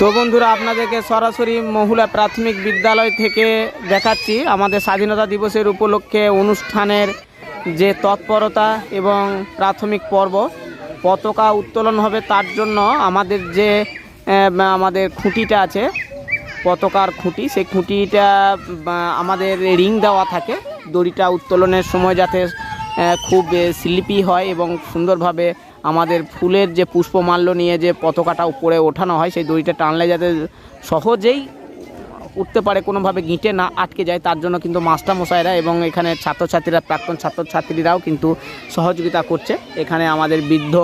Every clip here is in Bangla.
তো বন্ধুরা, আপনাদেরকে সরাসরি মহুলা প্রাথমিক বিদ্যালয় থেকে দেখাচ্ছি। আমাদের স্বাধীনতা দিবসের উপলক্ষে অনুষ্ঠানের যে তৎপরতা এবং প্রাথমিক পর্ব, পতাকা উত্তোলন হবে তার জন্য আমাদের যে আমাদের খুঁটিটা আছে, পতাকার খুঁটি, সেই খুঁটিটা আমাদের রিং দেওয়া থাকে। দড়িটা উত্তোলনের সময় যাতে খুব স্লিপি হয় এবং সুন্দরভাবে আমাদের ফুলের যে পুষ্পমাল্য নিয়ে যে পতাকাটা উপরে ওঠানো হয়, সেই দড়িটা টানলে যাতে সহজেই উঠতে পারে, কোনোভাবে গিঁটে না আটকে যায়, তার জন্য কিন্তু মাস্টারমশাইরা এবং এখানে ছাত্রছাত্রীরা, প্রাক্তন ছাত্রছাত্রীরাও কিন্তু সহযোগিতা করছে। এখানে আমাদের বৃদ্ধ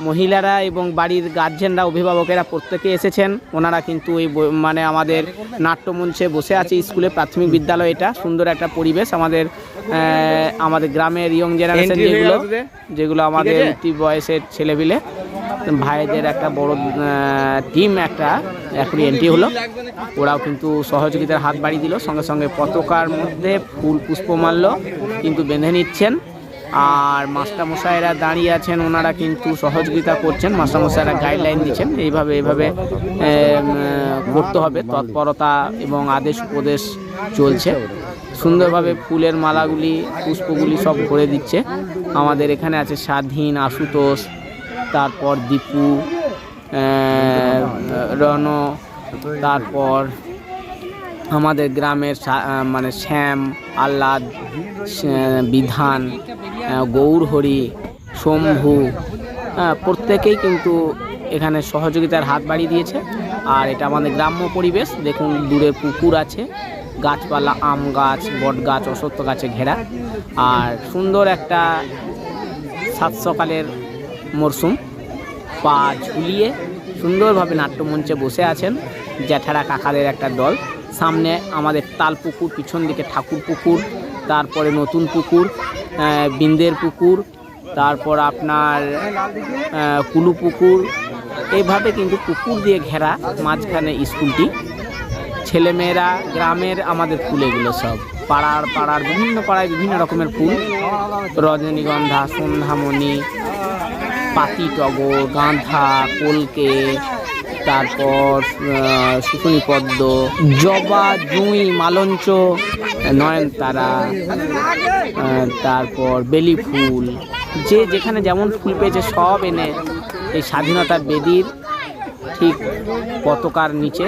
মহিলারা এবং বাড়ির গার্জেনরা অভিভাবকেরা প্রত্যেকে এসেছেন। ওনারা কিন্তু এই ব- মানে আমাদের নাট্যমঞ্চে বসে আছে স্কুলে প্রাথমিক বিদ্যালয় এটা। সুন্দর একটা পরিবেশ আমাদের আমাদের গ্রামের ইয়ং জেনারেশন যেগুলো যেগুলো আমাদের? উঠতি বয়সের ছেলেপিলে ভাইদের একটা বড় টিম একটা এখনই এন্ট্রি হলো। ওরাও কিন্তু সহযোগিতার হাত বাড়িয়ে দিল। সঙ্গে সঙ্গে পতাকার মধ্যে ফুল পুষ্পমাল্য কিন্তু বেঁধে নিচ্ছেন। আর মাস্টারমশাইরা দাঁড়িয়ে আছেন, ওনারা কিন্তু সহযোগিতা করছেন, মাস্টারমশাইরা গাইডলাইন দিচ্ছেন এইভাবে এইভাবে করতে হবে, তৎপরতা এবং আদেশ উপদেশ চলছে। সুন্দরভাবে ফুলের মালাগুলি, পুষ্পগুলি সব ভরে দিচ্ছে। আমাদের এখানে আছে স্বাধীন আশুতোষ, তারপর দীপু রণ, তারপর আমাদের গ্রামের মানে শ্যাম, আহ্লাদ বিধান গৌরহরি, শম্ভু প্রত্যেকেই কিন্তু এখানে সহযোগিতার হাত বাড়িয়ে দিয়েছে। আর এটা আমাদের গ্রাম্য পরিবেশ। দেখুন, দূরে পুকুর আছে, গাছপালা, আম গাছ, বট গাছ, অশ্বত্থ গাছে ঘেরা। আর সুন্দর একটা সাত সকালের মরশুম পা ঝুলিয়ে সুন্দরভাবে নাট্যমঞ্চে বসে আছেন জ্যাঠারা কাকাদের একটা দল। সামনে আমাদের তাল পুকুর পিছন দিকে ঠাকুর পুকুর, তারপরে নতুন পুকুর বিন্দের পুকুর, তারপর আপনার কুলু পুকুর এইভাবে কিন্তু পুকুর দিয়ে ঘেরা মাঝখানে স্কুলটি। ছেলেমেয়েরা, গ্রামের আমাদের ফুল এগুলো সব। পাড়ার পাড়ার বিভিন্ন পাড়ায় বিভিন্ন রকমের ফুল। রজনীগন্ধা সন্ধ্যামণি পাতি, টগর, গাঁধা, কলকে তারপর শুকুনি পদ্ম, জবা, জুঁই, মালঞ্চ, নয়নতারা তারপর বেলি ফুল। যে যেখানে যেমন ফুল পেয়েছে সব এনে এই স্বাধীনতা বেদির ঠিক পতকার নিচে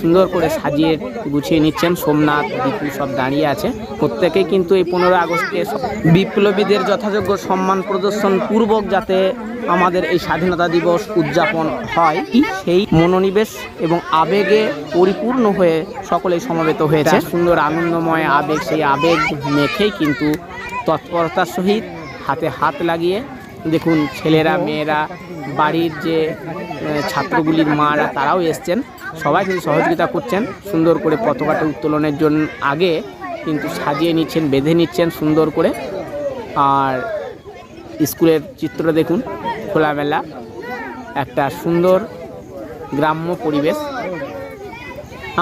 সুন্দর করে সাজিয়ে গুছিয়ে নিচ্ছেন। সোমনাথ, দীপু সব দাঁড়িয়ে আছে। প্রত্যেকেই কিন্তু এই পনেরো আগস্টে বিপ্লবীদের যথাযোগ্য সম্মান প্রদর্শন পূর্বক যাতে আমাদের এই স্বাধীনতা দিবস উদযাপন হয়, সেই মনোনিবেশ এবং আবেগে পরিপূর্ণ হয়ে সকলেই সমবেত হয়েছে সুন্দর আনন্দময় আবেগ, সেই আবেগ মেখেই কিন্তু তৎপরতার সহিত হাতে হাত লাগিয়ে দেখুন, ছেলেরা, মেয়েরা, বাড়ির যে ছাত্রগুলির মারা, তারাও এসছেন। সবাই কিন্তু সহযোগিতা করছেন, সুন্দর করে পতাকাটা উত্তোলনের জন্য আগে কিন্তু সাজিয়ে নিচ্ছেন, বেঁধে নিচ্ছেন সুন্দর করে। আর স্কুলের চিত্র দেখুন, খোলামেলা, একটা সুন্দর গ্রাম্য পরিবেশ।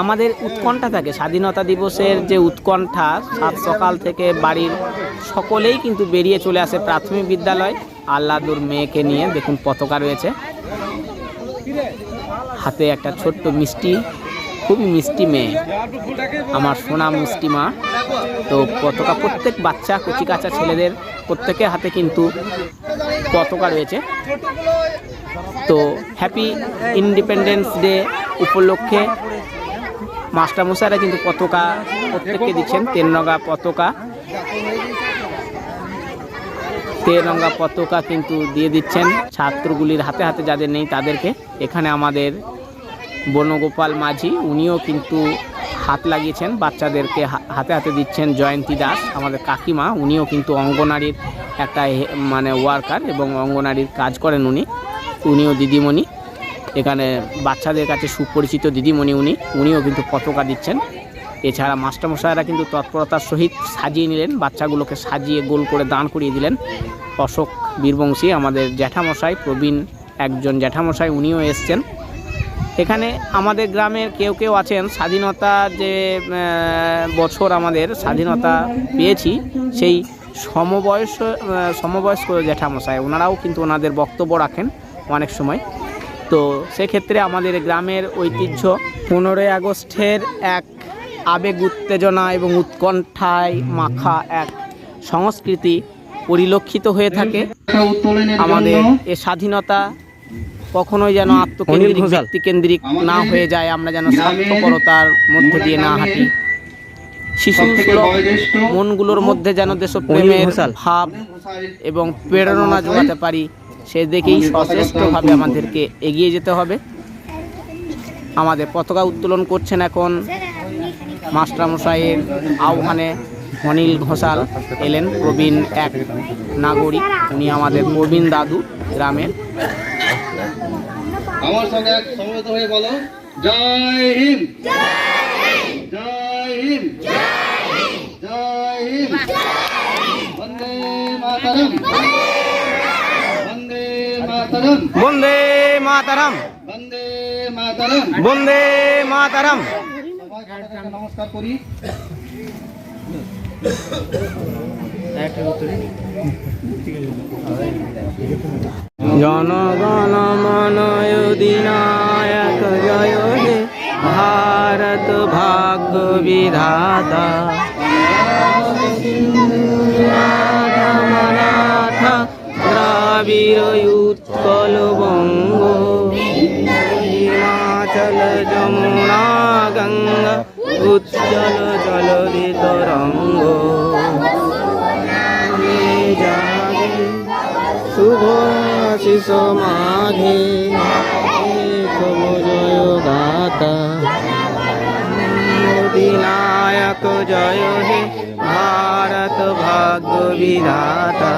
আমাদের উৎকণ্ঠা থাকে, স্বাধীনতা দিবসের যে উৎকণ্ঠা, সাত সকাল থেকে বাড়ির সকলেই কিন্তু বেরিয়ে চলে আসে প্রাথমিক বিদ্যালয়। আল্লাদুর মেয়েকে নিয়ে দেখুন পতাকা রয়েছে। হাতে একটা ছোট্ট মিষ্টি খুবই মিষ্টি মেয়ে। আমার সোনা মিষ্টি মা। তো পতাকা প্রত্যেক বাচ্চা, কচি কাঁচা ছেলেদের প্রত্যেকের হাতে কিন্তু পতাকা রয়েছে। তো হ্যাপি ইন্ডিপেন্ডেন্স ডে উপলক্ষে মাস্টারমশাইরা কিন্তু পতাকা প্রত্যেককে দিচ্ছেন। তেরঙ্গা পতাকা। তেরঙ্গা পতাকা কিন্তু দিয়ে দিচ্ছেন। ছাত্রগুলির হাতে হাতে যাদের নেই তাদেরকে। এখানে আমাদের বনগোপাল মাঝি, উনিও কিন্তু হাত লাগিয়েছেন, বাচ্চাদেরকে হাতে হাতে দিচ্ছেন জয়ন্তী দাস, আমাদের কাকিমা, উনিও কিন্তু অঙ্গনারীর একটা মানে ওয়ার্কার এবং অঙ্গনারীর কাজ করেন উনি। উনিও দিদিমণি। এখানে বাচ্চাদের কাছে সুপরিচিত দিদিমণি উনি। উনিও কিন্তু পতাকা দিচ্ছেন। এছাড়া মাস্টারমশাইরা কিন্তু তৎপরতার সহিত সাজিয়ে নিলেন, বাচ্চাগুলোকে সাজিয়ে গোল করে দান করিয়ে দিলেন। অশোক বীরবংশী, আমাদের জ্যাঠামশাই, প্রবীণ একজন জ্যাঠামশাই, উনিও এসছেন। এখানে আমাদের গ্রামের কেউ কেউ আছেন, স্বাধীনতা যে বছর আমাদের স্বাধীনতা পেয়েছি, সেই সমবয়স সমবয়স্ক জ্যাঠামশাই, ওনারাও কিন্তু ওনাদের বক্তব্য রাখেন অনেক সময়। তো সেক্ষেত্রে আমাদের গ্রামের ঐতিহ্য, পনেরোই আগস্টের এক আবেগ উত্তেজনা এবং উৎকণ্ঠায় মাখা এক সংস্কৃতি পরিলক্ষিত হয়ে থাকে। আমাদের এ স্বাধীনতা কখনোই যেন আত্মকেন্দ্রিক ব্যক্তিকেন্দ্রিক না হয়ে যায়। আমরা যেন স্বার্থপরতার মধ্য দিয়ে না হাঁটি। শিশু মনগুলোর মধ্যে যেন দেশ দেশপ্রেমের ভাব এবং প্রেরণা যোগাতে পারি সে দেখেই সচেষ্টভাবে আমাদেরকে এগিয়ে যেতে হবে। আমাদের পতাকা উত্তোলন করছেন এখন মাস্টারমশাইয়ের আহ্বানে অনিল ঘোষাল এলেন প্রবীণ এক নাগরিক। উনি আমাদের প্রবীণ দাদু গ্রামের। আমার সঙ্গে এক সমবেত হয়ে বলো জয় হিন্দ। জয় হিন্দ। জয় হিন্দ। বন্দে মাতরম। বন্দে মাতরম। বন্দে মাতারাম। বন্দে মাতরম। বন্দে মাতারাম। নমস্কার করি জনগণ জয় হে ভারত ভাগ্য বিধাতা দ্রাবিড় উৎকল বঙ্গ হিমাচল যমুনা গঙ্গা উজ্জ্বল জলদি তরঙ্গ জাগে শুভ আশিস মাঘে জয় জয় হে ভারত ভাগ্য বিধাতা